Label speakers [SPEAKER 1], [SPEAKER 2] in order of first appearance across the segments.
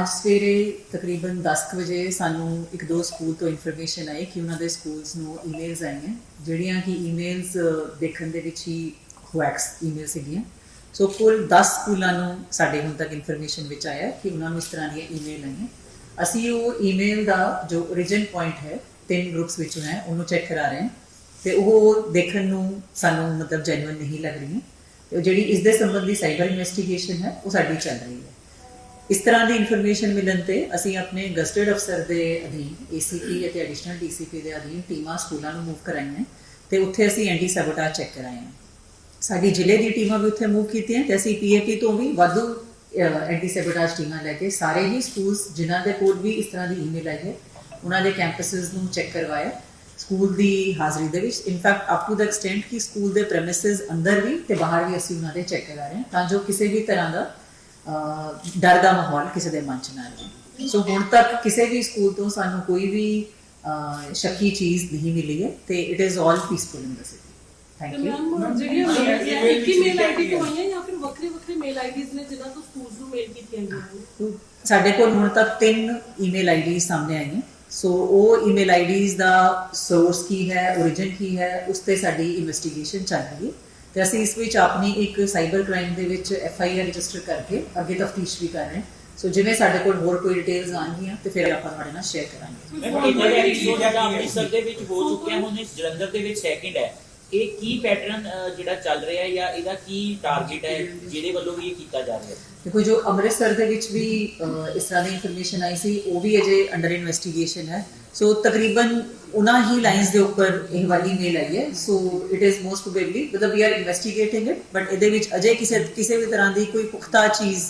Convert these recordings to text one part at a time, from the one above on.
[SPEAKER 1] ਅੱਜ ਸਵੇਰੇ ਤਕਰੀਬਨ 10 ਕੁ ਵਜੇ ਸਾਨੂੰ ਇੱਕ ਦੋ ਸਕੂਲ ਤੋਂ ਇਨਫੋਰਮੇਸ਼ਨ ਆਈ ਕਿ ਉਹਨਾਂ ਦੇ ਸਕੂਲਸ ਨੂੰ ਈਮੇਲਸ ਆਈਆਂ, ਜਿਹੜੀਆਂ ਕਿ ਈਮੇਲਸ ਦੇਖਣ ਦੇ ਵਿੱਚ ਹੀ ਹੋਐਕਸ ਈਮੇਲ ਸੀਗੀਆਂ। ਸੋ ਕੁੱਲ 10 ਸਕੂਲਾਂ ਨੂੰ ਸਾਡੇ ਹੁਣ ਤੱਕ ਇਨਫੋਰਮੇਸ਼ਨ ਵਿੱਚ ਆਇਆ ਕਿ ਉਹਨਾਂ ਨੂੰ ਇਸ ਤਰ੍ਹਾਂ ਦੀਆਂ ਈਮੇਲ ਆਈਆਂ। ਅਸੀਂ ਉਹ ਈਮੇਲ ਦਾ ਜੋ origin ਪੁਆਇੰਟ ਹੈ, ਤਿੰਨ ਗਰੁੱਪਸ ਵਿੱਚੋਂ ਹੈ, ਉਹਨੂੰ ਚੈੱਕ ਕਰਾ ਰਹੇ ਹਾਂ। ਤੇ ਉਹ ਦੇਖਣ ਨੂੰ ਸਾਨੂੰ ਮਤਲਬ ਜੈਨੂਇਨ ਨਹੀਂ ਲੱਗ ਰਹੀਆਂ। ਤੇ ਜਿਹੜੀ ਇਸ ਦੇ ਸੰਬੰਧੀ ਸਾਈਬਰ ਇਨਵੈਸਟੀਗੇਸ਼ਨ ਹੈ, ਉਹ ਸਾਡੀ ਚੱਲ ਰਹੀ ਹੈ। ਇਸ ਤਰ੍ਹਾਂ ਦੀ ਇਨਫੋਰਮੇਸ਼ਨ ਮਿਲਣ ਤੇ ਅਸੀਂ ਆਪਣੇ ਗਸਟਡ ਅਫਸਰ ਦੇ ਅਧੀਨ ਏਸੀਪੀ ਅਤੇ ਐਡੀਸ਼ਨਲ ਡੀਸੀਪੀ ਦੇ ਅਧੀਨ ਟੀਮਾਂ ਸਕੂਲਾਂ ਨੂੰ ਮੂਵ ਕਰਾਈਆਂ ਤੇ ਉੱਥੇ ਅਸੀਂ ਐਂਟੀ ਸੈਬੋਟੇਜ ਚੈੱਕ ਕਰਾਏ ਸਾਡੀ ਜ਼ਿਲ੍ਹੇ ਦੀ ਟੀਮਾਂ ਵੀ ਉੱਥੇ ਮੂਵ ਕੀਤੀਆਂ ਤੇ ਅਸੀਂ ਪੀਏਪੀ ਤੋਂ ਵੀ ਵਾਧੂ ਐਂਟੀ ਸੈਬੋਟੇਜ ਟੀਮਾਂ ਲੈ ਕੇ ਸਾਰੇ ਹੀ ਸਕੂਲਸ ਜਿਨ੍ਹਾਂ ਦੇ ਕੋਲ ਵੀ ਇਸ ਤਰ੍ਹਾਂ ਦੀ ਈਮੇਲ ਆਈ ਹੈ, ਉਹਨਾਂ ਦੇ ਕੈਂਪਸਸ ਨੂੰ ਚੈੱਕ ਕਰਵਾਇਆ ਸਕੂਲ ਦੀ ਹਾਜ਼ਰੀ ਦੇ ਵਿੱਚ in fact up to the extent ਕਿ ਸਕੂਲ ਦੇ ਪ੍ਰੈਮਿਸਿਸ ਅੰਦਰ ਵੀ ਤੇ ਬਾਹਰ ਵੀ ਅਸੀਂ ਉਹਨਾਂ ਦੇ ਚੈੱਕ ਕਰਾ ਰਹੇ ਹਾਂ ਤਾਂ ਜੋ ਕਿਸੇ ਵੀ ਤਰ੍ਹਾਂ ਦਾ ਡਰ ਦਾ ਮਾਹੌਲ ਕਿਸੇ ਦੇ ਮਨ ਚ ਨਾ ਰਹੇ। ਸੋ ਹੁਣ ਤੱਕ ਕਿਸੇ ਵੀ ਸਕੂਲ ਤੋਂ ਸਾਨੂੰ ਕੋਈ ਵੀ ਸ਼ੱਕੀ ਚੀਜ਼ ਨਹੀਂ ਮਿਲੀ ਹੈ ਤੇ it is all peaceful in the city thank you
[SPEAKER 2] ma'am ਜਿਹੜੀਆਂ ਮੇਲ ਇੱਕ ਹੀ ਮੇਲ ਆਈਡੀ ਤੋਂ ਆਈਆਂ ਜਾਂ ਫਿਰ ਵੱਖਰੇ ਵੱਖਰੇ ਮੇਲ ਆਈਡੀਜ਼ ਨੇ ਜਿਨ੍ਹਾਂ ਤੋਂ ਸਕੂਲਸ ਨੂੰ ਮੇਲ ਕੀਤੀਆਂ ਗਈਆਂ?
[SPEAKER 1] ਸਾਡੇ ਕੋਲ ਹੁਣ ਤੱਕ ਤਿੰਨ ਈਮੇਲ ਆਈਡੀ ਸਾਹਮਣੇ ਆਈਆਂ। ਸੋ ਉਹ ਈਮੇਲ ਆਈਡੀਜ਼ ਦਾ ਸੋਰਸ ਕੀ ਹੈ origin ਕੀ ਹੈ ਉਸ ਤੇ ਸਾਡੀ ਇਨਵੈਸਟੀਗੇਸ਼ਨ ਚੱਲ ਰਹੀ ਹੈ। ਤੇ ਅਸੀਂ ਇਸ ਵਿੱਚ ਆਪਣੀ ਇੱਕ ਸਾਈਬਰ ਕ੍ਰਾਈਮ ਦੇ ਵਿੱਚ ਐਫ ਆਈ ਆਰ ਰਜਿਸਟਰ ਕਰਕੇ ਅੱਗੇ ਤਫਤੀਸ਼ ਵੀ ਕਰ ਰਹੇ ਹਾਂ। ਸੋ ਜਿਵੇਂ ਸਾਡੇ ਕੋਲ ਹੋਰ ਕੋਈ ਡਿਟੇਲਸ ਆਉਣਗੀਆਂ, ਤੇ ਫਿਰ ਆਪਾਂ ਤੁਹਾਡੇ ਨਾਲ ਸ਼ੇਅਰ ਕਰਾਂਗੇ।
[SPEAKER 3] ਮੈਂ ਇਹਨਾਂ ਐਪੀਸੋਡ ਜਿਹੜਾ ਅੰਮ੍ਰਿਤਸਰ ਦੇ ਵਿੱਚ ਹੋ ਚੁੱਕਿਆ, ਹੁਣ ਇਸ ਜਲੰਧਰ ਦੇ ਵਿੱਚ ਸੈਕਿੰਡ ਹੈ। ਇਹ ਕੀ ਪੈਟਰਨ ਜਿਹੜਾ ਚੱਲ ਰਿਹਾ ਹੈ ਜਾਂ ਇਹਦਾ ਕੀ ਟਾਰਗੇਟ ਹੈ ਜਿਹਦੇ ਵੱਲੋਂ ਵੀ ਇਹ ਕੀਤਾ ਜਾ ਰਿਹਾ ਹੈ?
[SPEAKER 1] ਦੇਖੋ ਜੋ ਅੰਮ੍ਰਿਤਸਰ ਦੇ ਵਿੱਚ ਵੀ ਅਹ, ਇਸ ਤਰ੍ਹਾਂ ਦੀ ਇਨਫੋਰਮੇਸ਼ਨ ਆਈ ਸੀ ਉਹ ਵੀ ਅਜੇ ਅੰਡਰ ਇਨਵੈਸਟੀਗੇਸ਼ਨ ਹੈ। ਸੋ ਤਕਰੀਬਨ ਉਹਨਾਂ ਹੀ ਲਾਈਨਸ ਦੇ ਉੱਪਰ ਇਹ ਵਾਲੀ ਮੇਲ ਆਈ ਹੈ। So it is most probably ਮਤਲਬ we are investigating it but ਇਹਦੇ ਵਿੱਚ ਅਜੇ ਕਿਸੇ ਕਿਸੇ ਵੀ ਤਰ੍ਹਾਂ ਦੀ ਕੋਈ ਪੁਖਤਾ ਚੀਜ਼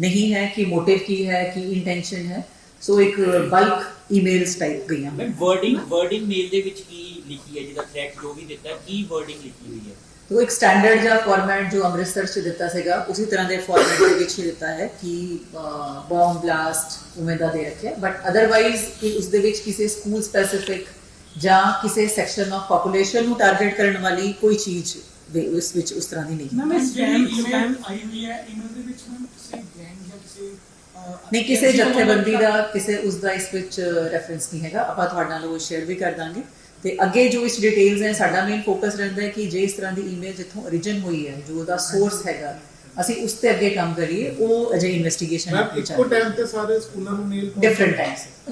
[SPEAKER 1] ਨਹੀਂ ਹੈ ਕਿ ਮੋਟਿਵ ਕੀ ਹੈ ਕੀ ਇੰਟੈਂਸ਼ਨ ਹੈ। ਸੋ ਇੱਕ ਬਲਕ ਈਮੇਲਸ ਟਾਈਪ ਗਈਆਂ
[SPEAKER 3] ਮੈਂ ਵਰਡਿੰਗ ਵਰਡਿੰਗ ਮੇਲ ਦੇ ਵਿੱਚ ਕੀ ਲਿਖੀ ਹੈ ਜਿਹਦਾ ਥ੍ਰੈਟ ਜੋ ਵੀ ਦਿੱਤਾ ਹੈ, ਕੀ ਵਰਡਿੰਗ ਲਿਖੀ ਹੋਈ ਹੈ
[SPEAKER 1] ਤੋ ਇੱਕ ਸਟੈਂਡਰਡ ਜਿਹਾ ਫਾਰਮੈਟ ਜੋ ਅੰਮ੍ਰਿਤਸਰ ਚ ਦਿੱਤਾ ਸੀਗਾ ਉਸੇ ਤਰ੍ਹਾਂ ਦੇ ਫਾਰਮੈਟ ਦੇ ਵਿੱਚ ਹੀ ਦਿੱਤਾ ਹੈ ਕਿ ਬੰਬ ਬਲਾਸਟ ਉਵੇਂ ਦਾ ਦੇ ਰੱਖਿਆ ਬਟ ਅਦਰਵਾਈਜ਼ ਕਿ ਉਸ ਦੇ ਵਿੱਚ ਕਿਸੇ ਸਕੂਲ ਸਪੈਸੀਫਿਕ ਜਾਂ ਕਿਸੇ ਸੈਕਸ਼ਨ ਆਫ ਪੋਪੂਲੇਸ਼ਨ ਨੂੰ ਟਾਰਗੇਟ ਕਰਨ ਵਾਲੀ ਕੋਈ ਚੀਜ਼ ਵੀ ਉਸ ਵਿੱਚ ਉਸ ਤਰ੍ਹਾਂ ਦੀ ਨਹੀਂ
[SPEAKER 4] ਮੈਮ ਇਸ ਜਿਹੜੀ ਈਮੇਲ ਆਈ ਹੋਈ ਹੈ ਈਮੇਲ ਦੇ ਵਿੱਚ ਮੈਮ ਕਿਸੇ ਗੈਂਗ ਜਾਂ ਕਿਸੇ
[SPEAKER 1] ਨਹੀਂ ਕਿਸੇ ਜਥੇਬੰਦੀ ਦਾ ਕਿਸੇ ਉਸ ਦਾ ਇਸ ਵਿੱਚ ਰੈਫਰੈਂਸ ਨਹੀਂ ਹੈਗਾ। ਆਪਾਂ ਤੁਹਾਡੇ ਨਾਲ ਉਹ ਸ਼ੇਅਰ ਵੀ ਕਰ ਦਾਂਗੇ। ਤੇ ਅੱਗੇ ਜੋ ਇਸ ਡਿਟੇਲਸ ਹੈ ਸਾਡਾ ਮੇਨ ਫੋਕਸ ਰਹਿੰਦਾ ਹੈ ਕਿ ਜੇ ਇਸ ਤਰ੍ਹਾਂ ਦੀ ਈਮੇਲ ਜਿੱਥੋਂ origin ਹੋਈ ਹੈ ਜੋ ਉਹਦਾ ਸੋਰਸ ਹੈਗਾ ਅਸੀਂ ਉਸ ਤੇ ਅੱਗੇ ਕੰਮ ਕਰੀਏ ਉਹ ਅਜੇ ਇਨਵੈਸਟੀਗੇਸ਼ਨ
[SPEAKER 5] ਮੈਮ ਇੱਕੋ ਟਾਈਮ ਤੇ ਸਾਰੇ ਸਕੂਲਾਂ ਨੂੰ ਮੇਲ
[SPEAKER 1] ਡਿਫਰੈਂਟ ਟਾਈਮਸ